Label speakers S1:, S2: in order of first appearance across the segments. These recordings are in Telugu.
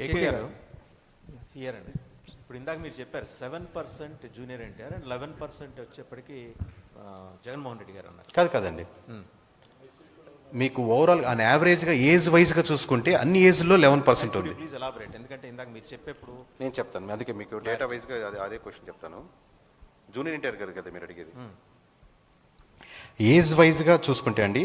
S1: కేకే గారు ఇయర్ అండి. ఇప్పుడు ఇందాక మీరు చెప్పారు seven percent junior NTR and eleven percent వచ్చేప్పటికి జగన్మోహన్ రెడ్డి గారు అన్నారు.
S2: కాదు కాదండి. మీకు ఓవరాల్ అన్ యావరేజ్గా ఏజ్ వైజ్గా చూసుకుంటే అన్ని ఏజ్లో లెవెన్ పర్సెంట్ ఉంది.
S1: ప్లీజ్ ఎలాబరేట్ ఎందుకంటే ఇందాక మీరు చెప్పేప్పుడు
S2: నేను చెప్తాను. అందుకే మీకు డేటా వైజ్గా అదే అదే క్వశ్చన్ చెప్తాను. జూనియర్ ఇంటర్ గారు కదా మీరు అడిగేది? ఏజ్ వైజ్గా చూసుకుంటే అండి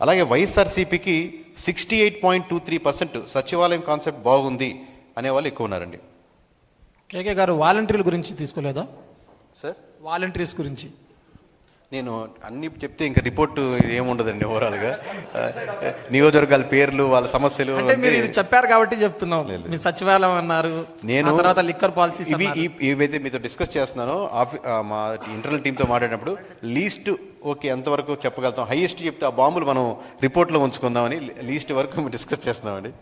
S2: అలాగే వైఎస్ఆర్సీపీకి sixty eight point two three percent సచివాలయం కాన్సెప్ట్ బాగుంది అనేవాళ్ళు ఎక్కువ ఉన్నారండి.
S3: కేకే గారు వాలంటీర్ల గురించి తీసుకోలేదా?
S2: సార్?
S3: వాలంటీర్స్ గురించి.
S2: నేను అన్ని చెప్తే ఇంకా రిపోర్ట్ ఏముండదండి ఓవరాల్గా నియోజకవర్గాల పేర్లు వాళ్ళ సమస్యలు
S3: అంటే మీరు ఇది చెప్పారు కాబట్టి చెప్తున్నాం.
S2: లేదు.
S3: మీ సచివాలయం అన్నారు.
S2: నేను
S3: తర్వాత లిక్కర్ పాలసీ
S2: ఇవి ఏవైతే మీతో డిస్కస్ చేస్తున్నానో. ఆఫీ ఆ, మా ఇంటర్నల్ టీంతో మాట్లాడినప్పుడు లీస్ట్ ఓకే ఎంతవరకు చెప్పగలుగుతాం? హైయెస్ట్ చెప్తే ఆ బాంబులు మనం రిపోర్ట్లో ఉంచుకుందామని లీస్ట్ వరకు డిస్కస్ చేస్తున్నామండి.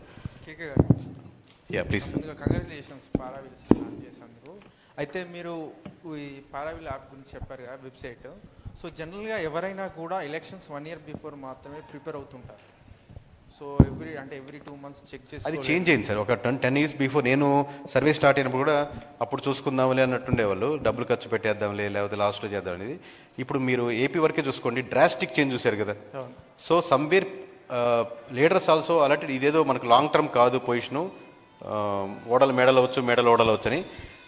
S4: కేకే గారు.
S2: యా ప్లీజ్
S4: ముందుగా కంగ్రాచులేషన్స్ పారావిల్ అయితే మీరు ఈ పారావిల్ యాప్ గురించి చెప్పారు కదా వెబ్సైట్. సో జనరల్గా ఎవరైనా కూడా ఎలక్షన్స్ వన్ ఇయర్ బిఫోర్ మాత్రమే ప్రిపేర్ అవుతుంటారు. సో ఎవ్రీ అంటే ఎవ్రీ టూ మంత్స్ చెక్ చేసి
S2: అది చేంజ్ అయింది సార్. ఒక టెన్ టెన్ ఇయర్స్ బిఫోర్ నేను సర్వే స్టార్ట్ అయినప్పుడు కూడా అప్పుడు చూసుకుందాంలే అన్నట్టుండేవాళ్ళు డబ్బులు ఖర్చు పెట్టేద్దాంలే లేకపోతే లాస్ట్లో చేద్దాం అనేది. ఇప్పుడు మీరు ఏపీ వరకే చూసుకోండి. డ్రాస్టిక్ చేంజ్ చూశారు కదా. సో సమ్వేర్ లీడర్స్ ఆల్సో అలాంటి ఇదేదో మనకు లాంగ్ టర్మ్ కాదు పొజిషను ఓడలు మెడలు అవచ్చు మెడలు ఓడలు అని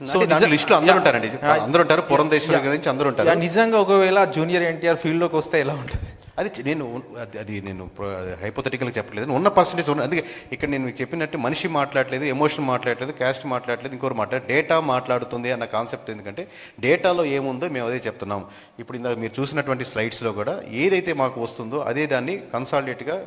S2: అంటే దాంట్లో లిస్టులో అందరూ ఉంటారండి. అందరూ ఉంటారు పురంధేశ్వరి గురించి అందరూ ఉంటారు.
S4: నిజంగా ఒకవేళ జూనియర్ ఎన్టీఆర్ ఫీల్డ్లోకి వస్తే ఎలా ఉంటుంది?
S2: అది నేను అది- నేను హైపోథెటికల్గా చెప్పట్లేదు. ఉన్న పర్సంటేజ్ ఉన్న అందుకే ఇక్కడ నేను మీకు చెప్పినట్టు మనిషి మాట్లాడలేదు ఎమోషన్ మాట్లాడలేదు క్యాస్ట్ మాట్లాడలేదు ఇంకోరు మాట్లాడలేదు డేటా మాట్లాడుతుంది అన్న కాన్సెప్ట్ ఎందుకంటే డేటాలో ఏముందో మేము అదే చెప్తున్నాం. ఇప్పుడు ఇందాక మీరు చూసినటువంటి స్లైడ్స్లో కూడా ఏదైతే మాకు వస్తుందో అదే దాన్ని కన్సాలిడేట్గా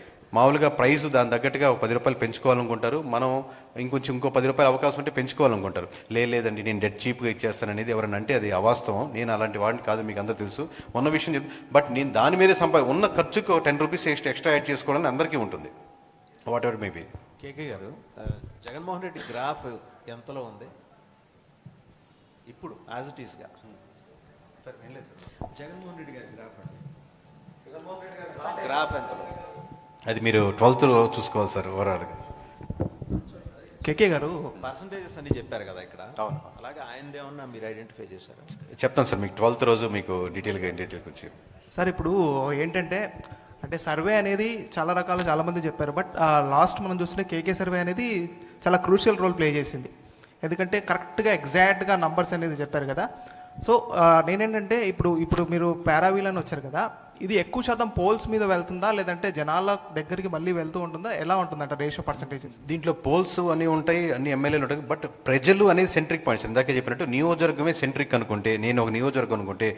S2: మామూలుగా ప్రైస్ దాని తగ్గట్టుగా ఒక పది రూపాయలు పెంచుకోవాలనుకుంటారు. మనం ఇంకొంచెం ఇంకో పది రూపాయలు అవకాశం ఉంటే పెంచుకోవాలనుకుంటారు. లే లేదండి నేను డెడ్ చీప్గా ఇచ్చేస్తాను అనేది ఎవరైనా అంటే అది అవాస్తవం. నేను అలాంటి వాడిని కాదు మీకు అందరూ తెలుసు. ఉన్న విషయం చెప్ బట్ నేను దాని మీదే సంపా ఉన్న ఖర్చుకు టెన్ రూపీస్ ఎక్స్ట్రా యాడ్ చేసుకోవడం అందరికీ ఉంటుంది. వాట్ ఎవర్ మేబీ
S1: కేకే గారు జగన్మోహన్ రెడ్డి గ్రాఫ్ ఎంతలో ఉంది? ఇప్పుడు యాజ్ ఇట్ ఈస్గా జగన్మోహన్ రెడ్డి గారి గ్రాఫ్ అండి. జగన్మోహన్ రెడ్డి గారి గ్రాఫ్ ఎంతలో ఉంది?
S2: అది మీరు ట్వెల్త్లో చూసుకోవాలి సార్ ఓవరాల్గా.
S3: కేకే గారు
S1: పర్సంటేజెస్ అన్ని చెప్పారు కదా ఇక్కడ.
S2: అవును.
S1: అలాగే ఆయనదేమన్నా మీరు ఐడెంటిఫై చేశారు?
S2: చెప్తాను సార్ మీకు ట్వెల్త్ రోజు మీకు డీటెయిల్గా డీటెయిల్గా వచ్చి
S5: సార్ ఇప్పుడు ఏంటంటే అంటే సర్వే అనేది చాలా రకాలు చాలా మంది చెప్పారు బట్ లాస్ట్ మనం చూస్తుంటే కేకే సర్వే అనేది చాలా క్రూషియల్ రోల్ ప్లే చేసింది. ఎందుకంటే కరెక్ట్గా ఎగ్జాక్ట్గా నంబర్స్ అనేది చెప్పారు కదా. సో నేనేంటంటే ఇప్పుడు ఇప్పుడు మీరు పారావీల్ అని వచ్చారు కదా ఇది ఎక్కువ శాతం పోల్స్ మీద వెళ్తుందా లేదంటే జనాల దగ్గరికి మళ్ళీ వెళ్తూ ఉంటుందా ఎలా ఉంటుందంట రేషియో పర్సంటేజ్
S2: దీంట్లో పోల్స్ అన్ని ఉంటాయి అన్ని ఎమ్మెల్యేలు ఉంటాయి బట్ ప్రజలు అనేది సెంట్రిక్ పాయింట్స్ ఇందాకే చెప్పినట్టు నియోజకవర్గమే సెంట్రిక్ అనుకుంటే నేను ఒక నియోజకవర్గం అనుకుంటే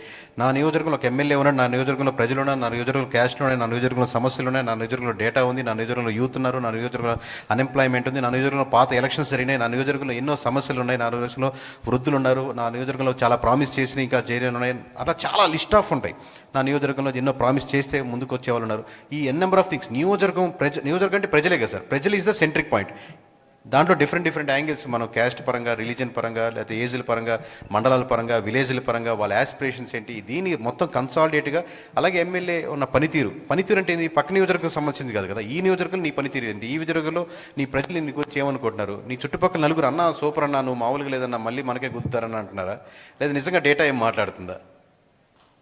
S2: నా నియోజకవర్గంలో ఒక ఎమ్మెల్యే ఉన్నాడు నా నియోజకవర్గంలో ప్రజలు ఉన్నారు నా నియోజకవర్గంలో క్యాస్ట్ ఉన్నాయి నా నియోజకవర్గంలో సమస్యలు ఉన్నాయి నా నియోజకవర్గంలో డేటా ఉంది నా నియోజకవర్గంలో యూత్ ఉన్నారు నా నియోజకవర్గంలో అన్ఎంప్లాయ్మెంట్ ఉంది నా నియోజకవర్గంలో పాత ఎలక్షన్స్ జరిగినాయి నా నియోజకవర్గంలో ఎన్నో సమస్యలు ఉన్నాయి నా నియోజకవర్గంలో వృద్ధులు ఉన్నారు నా నియోజకవర్గంలో చాలా ప్రామిస్ చేసిన ఇంకా చేయలేని ఉన్నాయి అట్లా చాలా లిస్ట్ ఆఫ్ ఉంటాయి నా నియోజకవర్గంలో ఎన్నో ప్రామిస్ చేస్తే ముందుకు వచ్చే వాళ్ళు ఉన్నారు ఈ ఎన్ నెంబర్ ఆఫ్ థింగ్స్ నియోజకవర్గం ప్రజ నియోజకవర్గం అంటే ప్రజలే కదా సార్. ప్రజలు ఇస్ ద సెంట్రిక్ పాయింట్ దాంట్లో డిఫరెంట్ డిఫరెంట్ యాంగిల్స్ మనం క్యాస్ట్ పరంగా రిలీజన్ పరంగా లేకపోతే ఏజ్ల పరంగా మండలాల పరంగా విలేజ్ల పరంగా వాళ్ళ ఆస్పిరేషన్స్ ఏంటి దీన్ని మొత్తం కన్సాలిడేట్గా అలాగే ఎమ్మెల్యే ఉన్న పనితీరు. పనితీరు అంటే ఏంది? పక్క నియోజకవర్గం సంబంధించింది కాదు కదా. ఈ నియోజకవర్గం నీ పనితీరు ఏంటి? ఈ నియోజకవర్గంలో నీ ప్రజలు నీకు వచ్చి ఏమనుకుంటున్నారు నీ చుట్టుపక్కల నలుగురు అన్నా సూపర్ అన్నా నువ్వు మామూలుగా లేదన్నా మళ్ళీ మనకే గుద్దుతారని అంటున్నారా? లేదా నిజంగా డేటా ఏం మాట్లాడుతుందా?